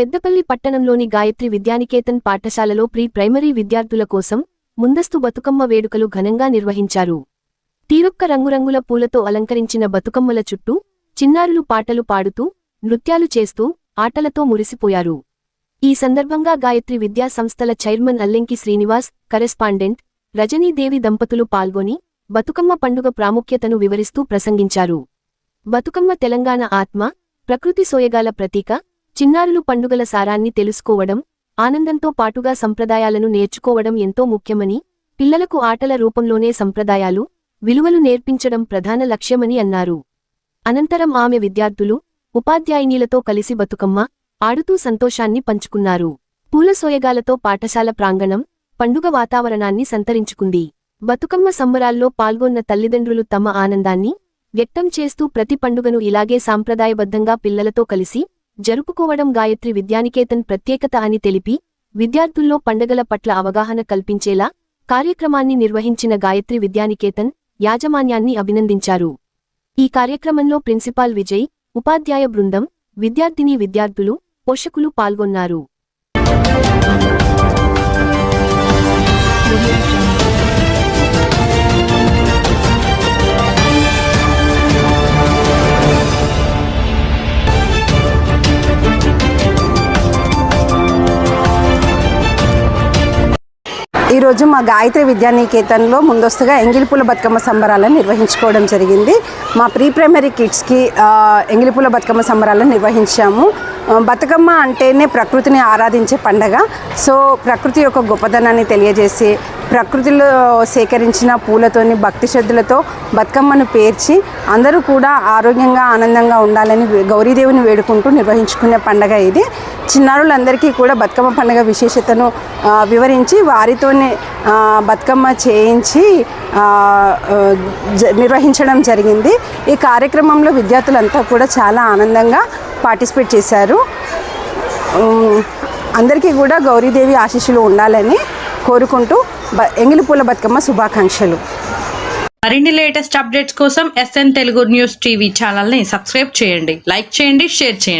పెద్దపల్లి పట్టణంలోని గాయత్రి విద్యానికేతన్ పాఠశాలలో pre primary విద్యార్థుల కోసం ముందస్తు బతుకమ్మ వేడుకలు ఘనంగా నిర్వహించారు. తీరొక్క రంగురంగుల పూలతో అలంకరించిన బతుకమ్మల చుట్టూ చిన్నారులు పాటలు పాడుతూ నృత్యాలు చేస్తూ ఆటలతో మురిసిపోయారు. ఈ సందర్భంగా గాయత్రి విద్యా సంస్థల చైర్మన్ అల్లెంకి శ్రీనివాస్ కరెస్పాండెంట్ రజనీదేవి దంపతులు పాల్గొని బతుకమ్మ పండుగ ప్రాముఖ్యతను వివరిస్తూ ప్రసంగించారు. బతుకమ్మ తెలంగాణ ఆత్మ ప్రకృతి సోయగాల ప్రతీక చిన్నారులు పండుగల సారాన్ని తెలుసుకోవడం ఆనందంతో పాటుగా సంప్రదాయాలను నేర్చుకోవడం ఎంతో ముఖ్యమని పిల్లలకు ఆటల రూపంలోనే సంప్రదాయాలు విలువలు నేర్పించడం ప్రధాన లక్ష్యమని అన్నారు. అనంతరం ఆమె విద్యార్థులు ఉపాధ్యాయినీలతో కలిసి బతుకమ్మ ఆడుతూ సంతోషాన్ని పంచుకున్నారు. పూలసోయగాలతో పాఠశాల ప్రాంగణం పండుగ వాతావరణాన్ని సంతరించుకుంది. బతుకమ్మ సంబరాల్లో పాల్గొన్న తల్లిదండ్రులు తమ ఆనందాన్ని వ్యక్తం చేస్తూ ప్రతి పండుగను ఇలాగే సాంప్రదాయబద్ధంగా పిల్లలతో కలిసి జరుపుకోవడం గాయత్రి విద్యానికేతన్ ప్రత్యేకత అని తెలిపి విద్యార్థుల్లో పండగల పట్ల అవగాహన కల్పించేలా కార్యక్రమాన్ని నిర్వహించిన గాయత్రి విద్యానికేతన్ యాజమాన్యాన్ని అభినందించారు. ఈ కార్యక్రమంలో ప్రిన్సిపాల్ విజయ్ ఉపాధ్యాయ బృందం విద్యార్థిని విద్యార్థులు పోషకులు పాల్గొన్నారు. ఈరోజు మా గాయత్రి విద్యానికేతన్లో ముందస్తుగా ఎంగిలిపూల బతుకమ్మ సంబరాలను నిర్వహించుకోవడం జరిగింది. మా ప్రీ ప్రైమరీ కిడ్స్కి ఎంగిలిపూల బతుకమ్మ సంబరాలను నిర్వహించాము. బతుకమ్మ అంటేనే ప్రకృతిని ఆరాధించే పండగ. సో ప్రకృతి యొక్క గొప్పదనాన్ని తెలియజేసి ప్రకృతిలో సేకరించిన పూలతోని భక్తి శ్రద్ధలతో బతుకమ్మను పేర్చి అందరూ కూడా ఆరోగ్యంగా ఆనందంగా ఉండాలని గౌరీదేవిని వేడుకుంటూ నిర్వహించుకునే పండగ ఇది. చిన్నారులందరికీ కూడా బతుకమ్మ పండుగ విశేషతను వివరించి వారితోనే బతుకమ్మ చేయించి జ- నిర్వహించడం జరిగింది. ఈ కార్యక్రమంలో విద్యార్థులంతా కూడా చాలా ఆనందంగా పార్టిసిపేట్ చేశారు. అందరికీ కూడా గౌరీదేవి ఆశీస్సులు ఉండాలని కోరుకుంటూ బ ఎంగిలిపూల బతుకమ్మ శుభాకాంక్షలు. మరిన్ని లేటెస్ట్ అప్డేట్స్ కోసం ఎస్ఎన్ తెలుగు న్యూస్ టీవీ ఛానల్ని సబ్స్క్రైబ్ చేయండి. లైక్ చేయండి షేర్ చేయండి.